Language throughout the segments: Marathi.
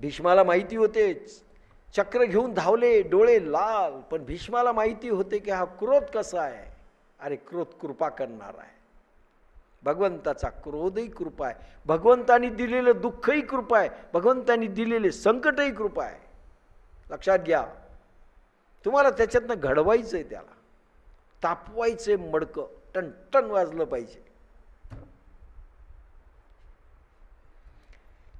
भीष्माला माहिती होतेच चक्र घेऊन धावले डोळे लाल पण भीष्माला माहिती होते की हा क्रोध कसा आहे? अरे क्रोध कृपा करणार आहे. भगवंताचा क्रोधही कृपा आहे. भगवंतानी दिलेलं दुःखही कृपा आहे. भगवंतानी दिलेले संकटही कृपा आहे. लक्षात घ्या. तुम्हाला त्याच्यातनं घडवायचं आहे त्याला. तापवायचे मडकं. टनटन वाजलं पाहिजे.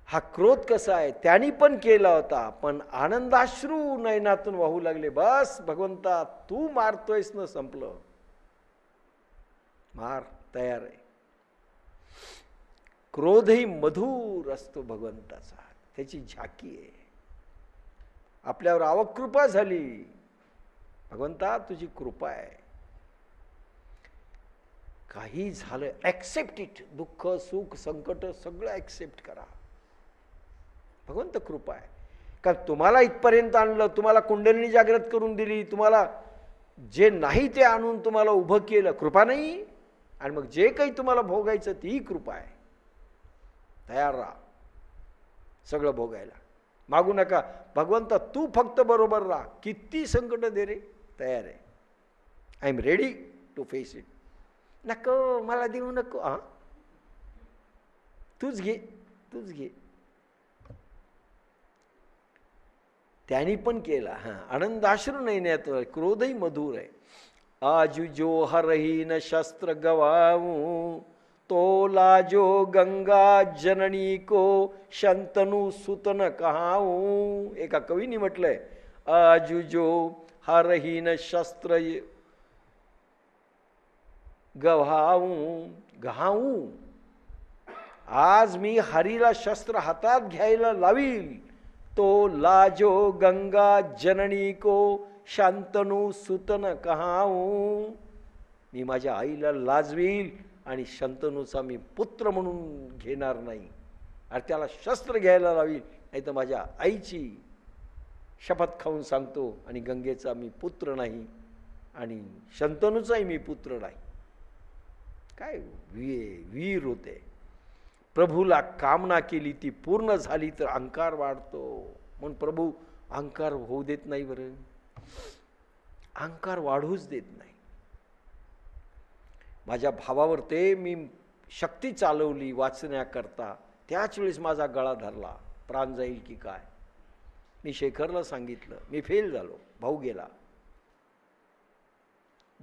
हा क्रोध कसा आहे त्यांनी पण केला होता पण आनंदाश्रू नयनातून वाहू लागले. बस भगवंता तू मारतोयस न संपलं. मार तयार आहे. क्रोधही मधुर असतो भगवंताचा. त्याची झाकी आहे. आपल्यावर आवक कृपा झाली. भगवंता तुझी कृपा आहे. काही झालं ॲक्सेप्ट इट दुःख सुख संकट सगळं ॲक्सेप्ट करा. भगवंत कृपा आहे. कारण तुम्हाला इथपर्यंत आणलं तुम्हाला कुंडलिनी जागृत करून दिली तुम्हाला जे नाही ते आणून तुम्हाला उभं केलं कृपा नाही. आणि मग जे काही तुम्हाला भोगायचं तीही कृपा आहे. तयार राहा. सगळं भोगायला. मागू नका. भगवंता तू फक्त बरोबर राहा. किती संकट दे रे. तयार आहे. I am ready to face it नको मला देऊ नको. हां? तूच घे. तूच घे. त्यांनी पण केला. हां आनंदाश्रू नयन्यात क्रोधही मधुर आहे. आजू जो हरहीन शस्त्र गवाऊ तो लाजो गंगा जननी को शंतनु सुतन कहाऊ एका कवीनी म्हटलंय आजू जो हरहीन शस्त्र गव्हाऊ गहाऊ आज मी हरीला शस्त्र हातात घ्यायला लावील तो लाजो गंगा जननी को शांतनू सुतन कहाऊ. मी माझ्या आईला लाजवील आणि शंतनूचा मी पुत्र म्हणून घेणार नाही. आणि त्याला शस्त्र घ्यायला लावील नाही तर माझ्या आईची शपथ खाऊन सांगतो आणि गंगेचा मी पुत्र नाही आणि शंतनूचाही मी पुत्र नाही. काय वीर होते. प्रभूला कामना केली ती पूर्ण झाली तर अहंकार वाढतो. म्हणून प्रभू अहंकार होऊ देत नाही बरं. अहंकार वाढूच देत नाही. माझ्या भावावर ते मी शक्ती चालवली वाचण्याकरता. त्याच वेळेस माझा गळा धरला. प्राण जाईल की काय? मी शेखरला सांगितलं. मी फेल झालो. भाऊ गेला.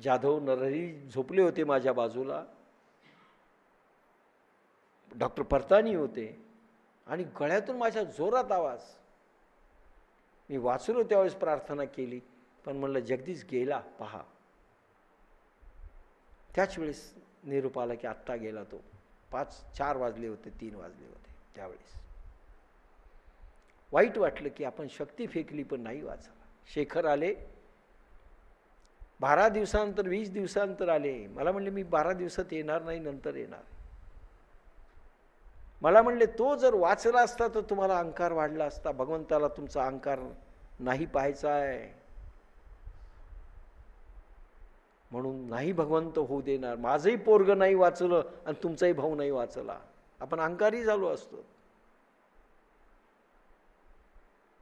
जाधव नरहरी झोपले होते माझ्या बाजूला. डॉक्टर परतानी होते आणि गळ्यातून माझ्या जोरात आवाज. मी वाचलो त्यावेळेस प्रार्थना केली पण म्हणलं जगदीश गेला पहा. त्याच वेळेस निरूप आला की आत्ता गेला तो. पाच चार वाजले होते तीन वाजले होते त्यावेळेस. वाईट वाटलं की आपण शक्ती फेकली पण नाही वाचला. शेखर आले. बारा दिवसानंतर वीस दिवसानंतर आले. मला म्हणले मी बारा दिवसात येणार नाही नंतर येणार. मला म्हणले तो जर वाचला असता तर तुम्हाला अंकार वाढला असता. भगवंताला तुमचा अंकार नाही पाहायचा आहे. म्हणून नाही भगवंत होऊ देणार. माझंही पोरग नाही वाचलं आणि तुमचाही भाऊ नाही वाचला. आपण अंकारही झालो असतो.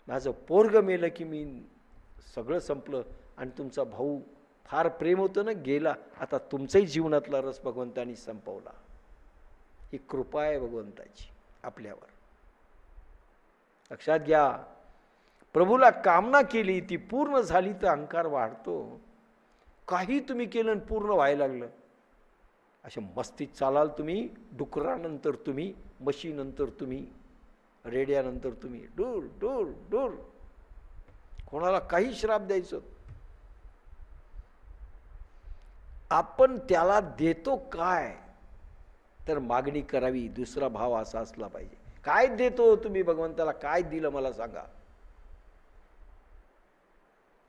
माझं पोरग मेलं की मी सगळं संपलं आणि तुमचा भाऊ फार प्रेम होतं ना गेला. आता तुमचाही जीवनातला रस भगवंतानी संपवला. ही कृपा आहे भगवंताची आपल्यावर. लक्षात घ्या प्रभूला कामना केली ती पूर्ण झाली तर अहंकार वाढतो. काही तुम्ही केलं आणि पूर्ण व्हायला लागलं. अशा मस्तीत चालाल तुम्ही डुकरानंतर तुम्ही मशीनंतर तुम्ही रेड्यानंतर तुम्ही. डूर डूर डूर. कोणाला काही श्राप द्यायचं? आपण त्याला देतो काय? तर मागणी करावी दुसरा भाव असा असला पाहिजे. काय देतो तुम्ही भगवंताला? काय दिलं मला सांगा.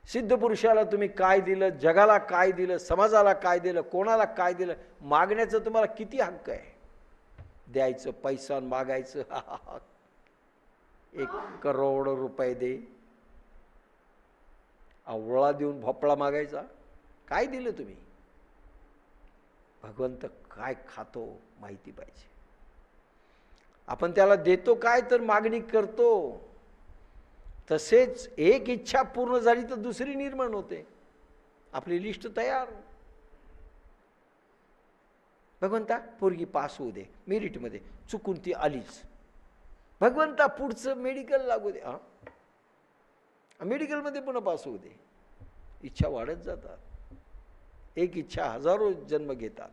सिद्ध पुरुषाला तुम्ही काय दिलं? जगाला काय दिलं? समाजाला काय दिलं? कोणाला काय दिलं? मागण्याचं तुम्हाला किती हक्क आहे? द्यायचं पैसा मागायचं एक करोड रुपये दे. आवळा देऊन भोपळा मागायचा. काय दिलं तुम्ही? भगवंत काय खातो माहिती पाहिजे. आपण त्याला देतो काय तर मागणी करतो. तसेच एक इच्छा पूर्ण झाली तर दुसरी निर्माण होते. आपली लिस्ट तयार. भगवंता पोरगी पास होऊ दे मेरिटमध्ये चुकून ती आलीच. भगवंता पुढचं मेडिकल लागू दे. हां? मेडिकलमध्ये पुन्हा पास होऊ दे. इच्छा वाढत जातात. एक इच्छा हजारो जन्म घेतात.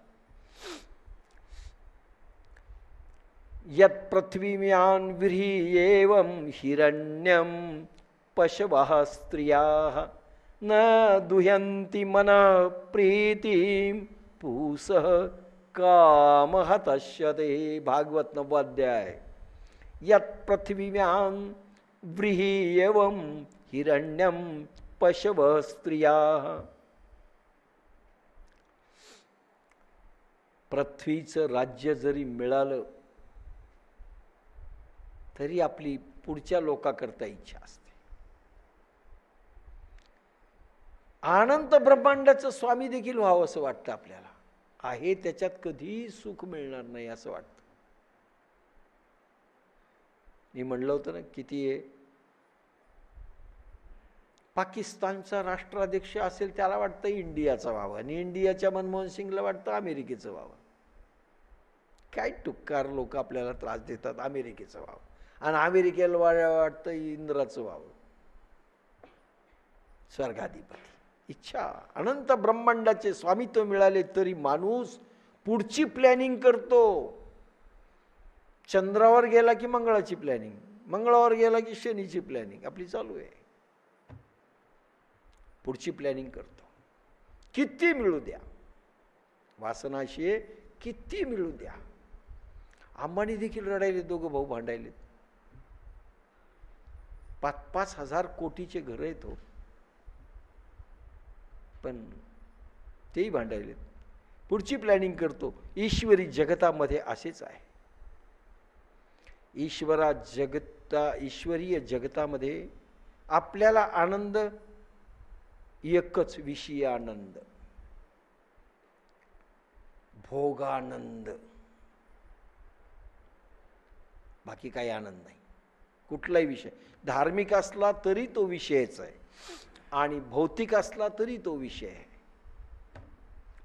यत पृथ्वीम्यान विरी एवं हिरण्यम पशव स्त्रिया न दुहंती मन प्रीती पूस काम हतश्यते भागवत नवाध्याय यत पृथ्वीम्यान व्रीही एवं हिरण्यम पशव स्त्रिया। पृथ्वीचं राज्य जरी मिळालं तरी आपली पुढच्या लोकाकरता इच्छा असते. आनंद ब्रह्मांडाचं स्वामी देखील व्हावं असं वाटतं आपल्याला. आहे त्याच्यात कधीही सुख मिळणार नाही असं वाटतं. मी म्हणलं होतं ना किती आहे? पाकिस्तानचा राष्ट्राध्यक्ष असेल त्याला वाटतं इंडियाचा व्हावं. आणि इंडियाच्या मनमोहन सिंगला वाटतं अमेरिकेचं व्हावं. काय टुक्कार लोक आपल्याला त्रास देतात? अमेरिकेचं व्हावं. आणि अमेरिकेला वाटतं इंद्राचं व्हावं. स्वर्गाधिपती. इच्छा. अनंत ब्रह्मांडाचे स्वामित्व मिळाले तरी माणूस पुढची प्लॅनिंग करतो. चंद्रावर गेला की मंगळाची प्लॅनिंग मंगळावर गेला की शनीची प्लॅनिंग आपली चालू आहे. पुढची प्लॅनिंग करतो. किती मिळू द्या? वासनाशी किती मिळू द्या? अंबानी देखील रडायले दोघं भाऊ भांडायलेत. पाच पाच हजार कोटीचे घर आहेत हो. पण तेही भांडायलेत. पुढची प्लॅनिंग करतो. ईश्वरी जगतामध्ये असेच आहे. ईश्वरा जगता ईश्वरीय जगतामध्ये आपल्याला आनंद एकच विषयी आनंद भोगानंद. बाकी काही आनंद नाही. कुठलाही विषय. धार्मिक असला तरी तो विषयच आहे. आणि भौतिक असला तरी तो विषय आहे.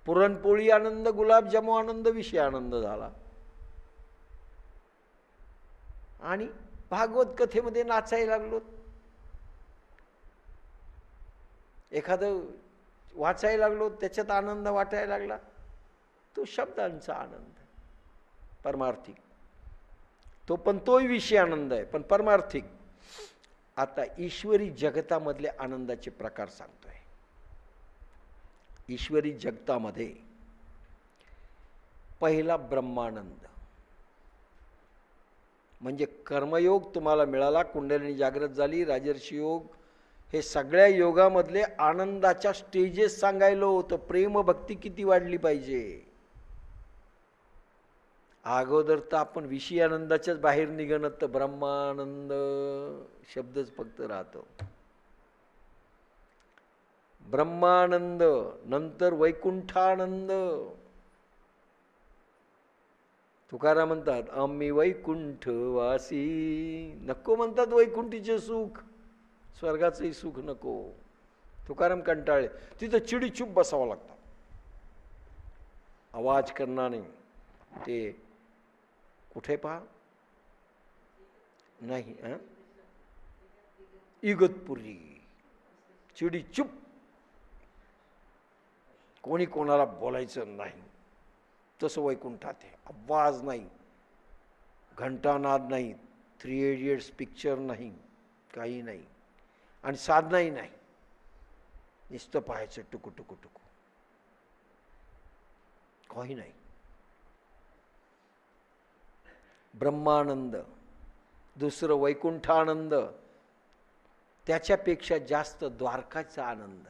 पुरणपोळी आनंद गुलाबजामू आनंद विषय आनंद झाला. आणि भागवत कथेमध्ये नाचायला लागलो. एखादं वाचायला लागलो त्याच्यात आनंद वाटायला लागला. तो शब्दांचा आनंद. परमार्थिक. तो पण तोही विषय आनंद आहे पण परमार्थिक. आता ईश्वरी जगतामधले आनंदाचे प्रकार सांगतोय. ईश्वरी जगतामध्ये पहिला ब्रह्मानंद. म्हणजे कर्मयोग तुम्हाला मिळाला कुंडलिनी जागृत झाली राजर्षी योग हे सगळ्या योगामधले आनंदाच्या स्टेजेस सांगायलो होतं. प्रेम भक्ती किती वाढली पाहिजे? अगोदर तर आपण विषय आनंदाच्याच बाहेर निघणं तर ब्रह्मानंद शब्दच फक्त राहतो. ब्रह्मानंद नंतर वैकुंठानंद. तुकाराम म्हणतात आम्ही वैकुंठ वासी नको म्हणतात वैकुंठीचे सुख. स्वर्गाचंही सुख नको. तुकाराम कंटाळे तिथं चिडीचूप बसावं लागतं. आवाज करणार नाही. ते कुठे पहा? नाही इगतपुरी. चिडी चुप. कोणी कोणाला बोलायचं नाही. तसं वैकुंठात आहे. आवाज नाही. घंटानाद नाही. थ्री इडियट्स पिक्चर नाही. काही नाही. आणि साधनाही नाही. नुसतं पाहायचं टुकू टुकू टुकू. काही नाही. ब्रह्मानंद दुसरं वैकुंठानंद त्याच्यापेक्षा जास्त द्वारकाचा आनंद.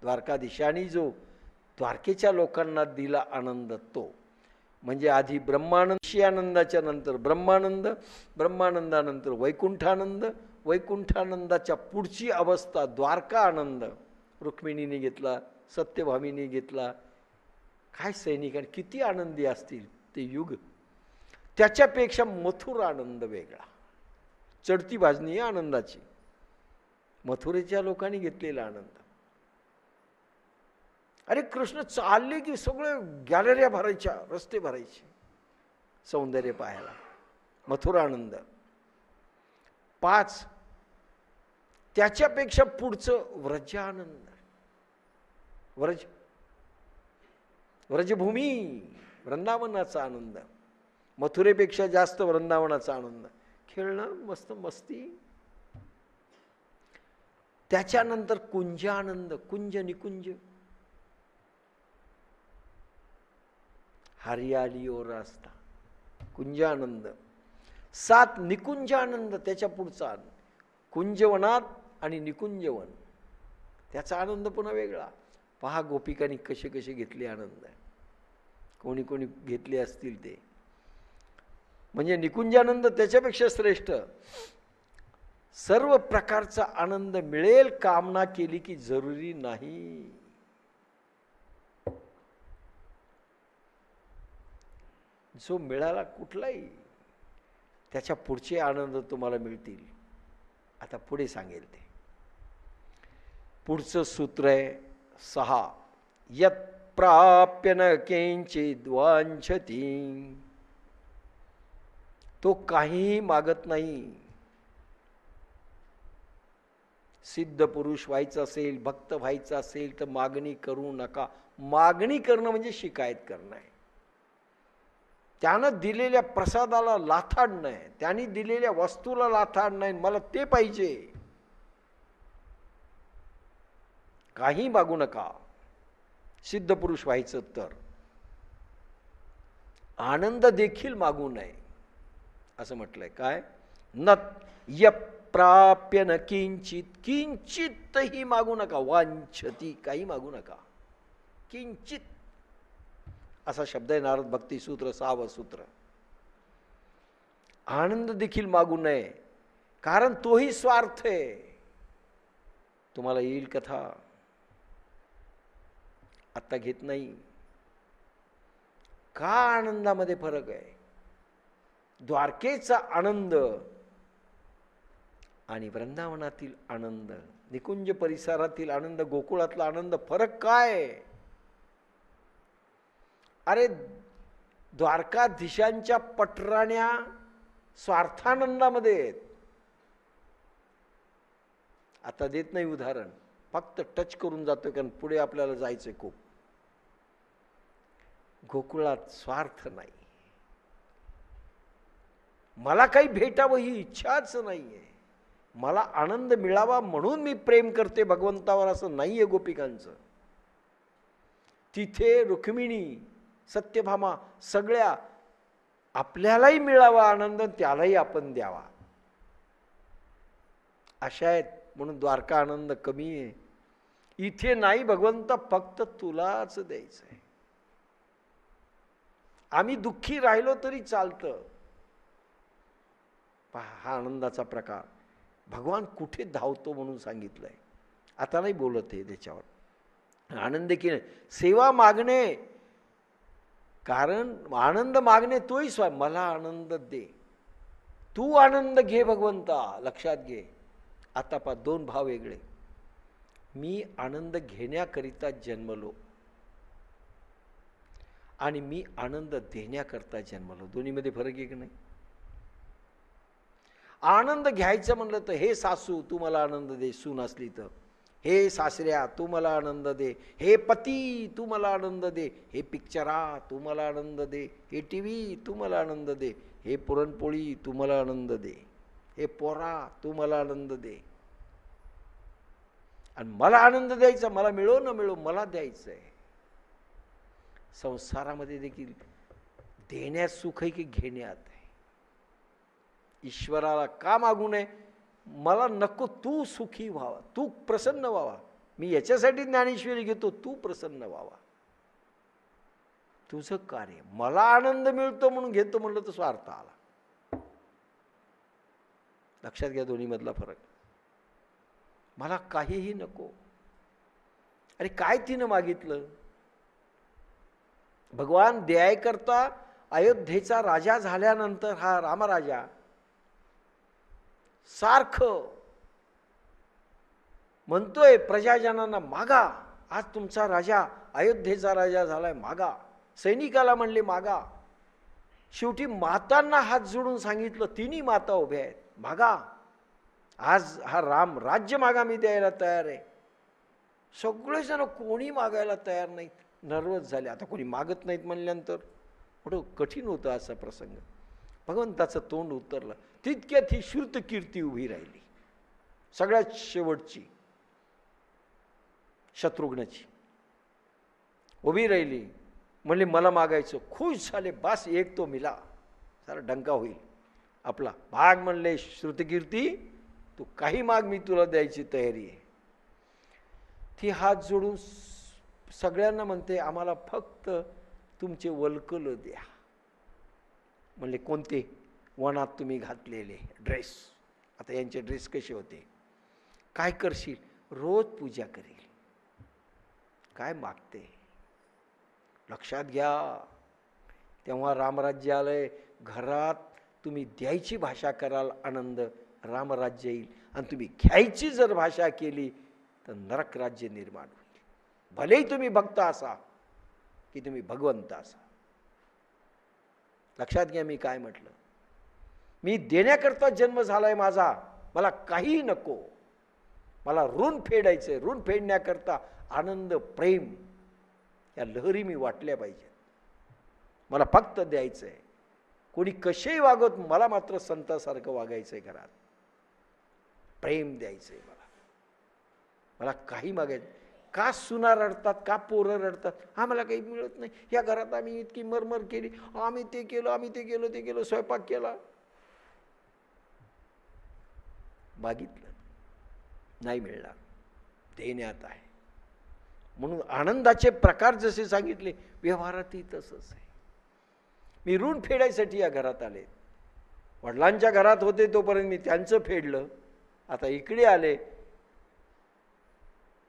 द्वारकाधीशाने जो द्वारकेच्या लोकांना दिला आनंद तो. म्हणजे आधी ब्रह्मानंद आनंदाच्या नंतर ब्रह्मानंद ब्रह्मानंदानंतर वैकुंठानंद वैकुंठानंदाच्या पुढची अवस्था द्वारका आनंद. रुक्मिणीने घेतला सत्यभामीने घेतला. काय सैनिकांनी किती आनंदी असतील ते युग. त्याच्यापेक्षा मथुर आनंद वेगळा. चढती भाजणी आहे आनंदाची. मथुरेच्या लोकांनी घेतलेला आनंद. अरे कृष्ण चालले की सगळे गॅलऱ्या भरायच्या रस्ते भरायचे. सौंदर्य पाहायला. मथुरा आनंद. पाच त्याच्यापेक्षा पुढचं व्रज आनंद. व्रज. व्रजभूमी वृंदावनाचा आनंद. मथुरेपेक्षा जास्त वृंदावनाचा आनंद खेळणं मस्त मस्ती. त्याच्यानंतर कुंज आनंद कुंज निकुंज. हरियाली ओरास्ता रास्ता. कुंज आनंद सात निकुंज आनंद त्याच्या पुढचा कुंजवनात आणि निकुंजवन. त्याचा आनंद पुन्हा वेगळा. पहा गोपिकांनी कसे कसे घेतले आनंद. कोणी कोणी घेतले असतील ते. म्हणजे निकुंजानंद त्याच्यापेक्षा श्रेष्ठ. सर्व प्रकारचा आनंद मिळेल कामना केली की जरुरी नाही. जो मिळाला कुठलाही त्याच्या पुढचे आनंद तुम्हाला मिळतील. आता पुढे सांगेल ते. पुढचं सूत्र आहे सहा. यत प्राप्य न किंचित वांछती तो काहीही मागत नाही. सिद्ध पुरुष व्हायचं असेल भक्त व्हायचं असेल तर मागणी करू नका. मागणी करणं म्हणजे शिकायत करणं आहे. त्यानं दिलेल्या प्रसादाला लाथाडणं आहे. त्यांनी दिलेल्या वस्तूला लाथाडणं आहे. मला ते पाहिजे. काही मागू नका. सिद्ध पुरुष व्हायचं तर. आनंद देखील मागू नये. असं म्हटलंय. काय? न य प्राप्य न किंचित किंचितही मागू नका. वांछती काही मागू नका. किंचित. असा शब्द आहे नारद भक्ती सूत्र साव सूत्र. आनंद देखील मागू नये. कारण तोही स्वार्थ आहे. तुम्हाला येईल कथा. आत्ता घेत नाही. का आनंदामध्ये फरक आहे? द्वारकेचा आनंद आणि वृंदावनातील आनंद निकुंज परिसरातील आनंद गोकुळातला आनंद फरक काय? अरे द्वारकाधीशांच्या पटराण्या स्वार्थानंदामध्ये आहेत. आता देत नाही उदाहरण फक्त टच करून जातो कारण पुढे आपल्याला जायचंय खूप. गोकुळात स्वार्थ नाही. मला काही भेटावं ही इच्छाच नाही आहे मला आनंद मिळावा म्हणून मी प्रेम करते भगवंतावर असं नाही आहे गोपिकांचं. तिथे रुक्मिणी सत्यभामा सगळ्या आपल्यालाही मिळावा आनंद त्यालाही आपण द्यावा. अशा आहेत म्हणून द्वारका आनंद कमी आहे. इथे नाही भगवंत फक्त तुलाच द्यायचं आहे आम्ही दुःखी राहिलो तरी चालतं. पहा हा आनंदाचा प्रकार. भगवान कुठे धावतो म्हणून सांगितलंय. आता नाही बोलत आहे त्याच्यावर. आनंद की नाही? सेवा मागणे. कारण आनंद मागणे तोही स्वा मला आनंद दे. तू आनंद घे भगवंता लक्षात घे. आता पा दोन भाव वेगळे. मी आनंद घेण्याकरिता जन्मलो. आणि मी आनंद देण्याकरता जन्मलो. दोन्हीमध्ये फरक आहे की नाही? आनंद घ्यायचं म्हणलं तर हे सासू तू मला आनंद दे सून असली तर. हे सासऱ्या तू मला आनंद दे. हे पती तू मला आनंद दे. हे पिक्चरा तू मला आनंद दे. हे टी व्ही तू मला आनंद दे. हे पुरणपोळी तू मला आनंद दे. हे पोरा तू मला आनंद दे. आणि मला आनंद द्यायचा मला मिळो न मिळो मला द्यायचं आहे संसारामध्ये देखील देण्यात सुख आहे की घेण्यात? ईश्वराला का मागू नये? मला नको तू सुखी व्हावा तू प्रसन्न व्हावा. मी याच्यासाठी ज्ञानेश्वरी घेतो तू प्रसन्न व्हावा. तुझं कार्य मला आनंद मिळतो म्हणून घेतो म्हणलं तर स्वार्थ आला. लक्षात घ्या दोन्हीमधला फरक. मला काहीही नको. अरे काय तिनं मागितलं? भगवान द्याय करता अयोध्येचा राजा झाल्यानंतर हा रामराजा सारखं. म्हणतोय प्रजाजनांना मागा आज तुमचा राजा अयोध्येचा राजा झालाय मागा. सैनिकाला म्हणले मागा. शेवटी मातांना हात जोडून सांगितलं तिन्ही माता उभ्या आहेत मागा. आज हा राम राज्य मागा मी द्यायला तयार आहे. सगळेजण कोणी मागायला तयार नाहीत. नर्वस झाले. आता कोणी मागत नाहीत म्हणल्यानंतर. मोठं कठीण होतं असा प्रसंग. भगवंताचं तोंड उतरलं. तितक्यात ही श्रुत कीर्ती उभी राहिली. सगळ्यात शेवटची शत्रुघ्नाची. उभी राहिली. म्हणले मला मागायचं. खुश झाले. बास एक तो मिला. सारा डंका होईल. आपला भाग म्हणले श्रुतकीर्ती तू काही माग मी तुला द्यायची तयारी आहे. ती हात जोडून सगळ्यांना म्हणते आम्हाला फक्त तुमचे वलकलं द्या. म्हणले कोणते? वनात तुम्ही घातलेले ड्रेस. आता यांचे ड्रेस कसे होते? काय करशील? रोज पूजा करेल. काय मागते? लक्षात घ्या. तेव्हा रामराज्य आलंय घरात तुम्ही द्यायची भाषा कराल आनंद. रामराज्य येईल. आणि तुम्ही घ्यायची जर भाषा केली तर नरक राज्य निर्माण होईल. भलेही तुम्ही भक्त असा की तुम्ही भगवंत असा. लक्षात घ्या मी काय म्हटलं. मी देण्याकरता जन्म झालाय माझा मला काहीही नको. मला ऋण फेडायचंय ऋण फेडण्याकरता आनंद प्रेम या लहरी मी वाटल्या पाहिजेत. मला फक्त द्यायचं आहे कोणी कसेही वागत मला मात्र संतासारखं वागायचं आहे घरात. प्रेम द्यायचं आहे मला. मला काही मागायचं का सुना रडतात का पोरं रडतात? आम्हाला काही मिळत नाही. या घरात आम्ही इतकी मरमर केली. आम्ही ते केलं आम्ही ते केलं ते केलं स्वयंपाक केला. मागितलं. नाही मिळणार. देण्यात आहे. म्हणून आनंदाचे प्रकार जसे सांगितले व्यवहारातही तसंच आहे. मी ऋण फेडायसाठी या घरात आले. वडिलांच्या घरात होते तोपर्यंत मी त्यांचं फेडलं. आता इकडे आले.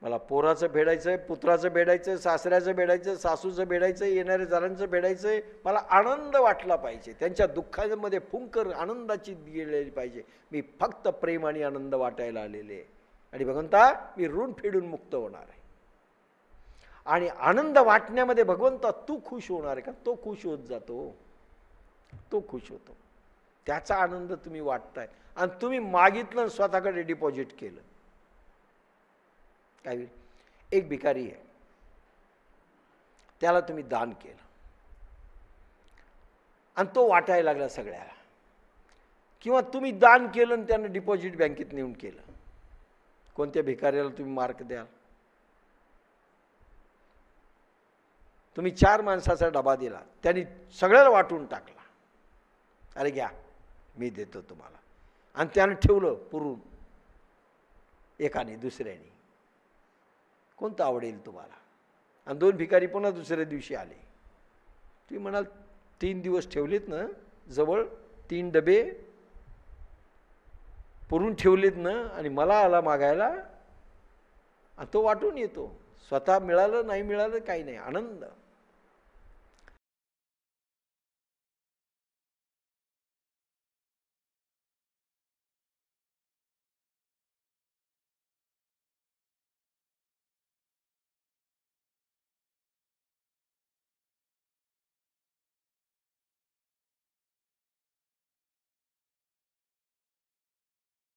मला पोराचं फेडायचं आहे पुत्राचं फेडायचं सासऱ्याचं फेडायचं सासूचं फेडायचं येणाऱ्या जणांचं भेडायचं आहे मला आनंद वाटला पाहिजे. त्यांच्या दुःखामध्ये फुंकर आनंदाची गेलेली पाहिजे. मी फक्त प्रेम आणि आनंद वाटायला आलेले आहे. आणि भगवंता मी ऋण फेडून मुक्त होणार आहे. आणि आनंद वाटण्यामध्ये भगवंता तू खुश होणार आहे का? तो खुश होत जातो. तो खुश होतो. त्याचा आनंद तुम्ही वाटताय. आणि तुम्ही मागितलं स्वतःकडे डिपॉझिट केलं. काय होईल एक भिकारी आहे. त्याला तुम्ही दान केलं. आणि तो वाटायला लागला सगळ्याला. किंवा तुम्ही दान केलं आणि त्यानं डिपॉझिट बँकेत नेऊन केलं. कोणत्या भिकाऱ्याला तुम्ही मार्क द्याल? तुम्ही चार माणसाचा डबा दिला. त्यांनी सगळ्याला वाटून टाकला. अरे घ्या मी देतो तुम्हाला. आणि त्यानं ठेवलं पुरून. एकाने दुसऱ्याने. कोणतं आवडेल तुम्हाला? आणि दोन भिकारी पुन्हा दुसऱ्या दिवशी आले. तुम्ही म्हणाल तीन दिवस ठेवलेत ना जवळ तीन डबे पुरून ठेवलेत ना आणि मला आला मागायला आणि तो वाटून येतो. स्वतः मिळालं नाही मिळालं काही नाही. आनंद.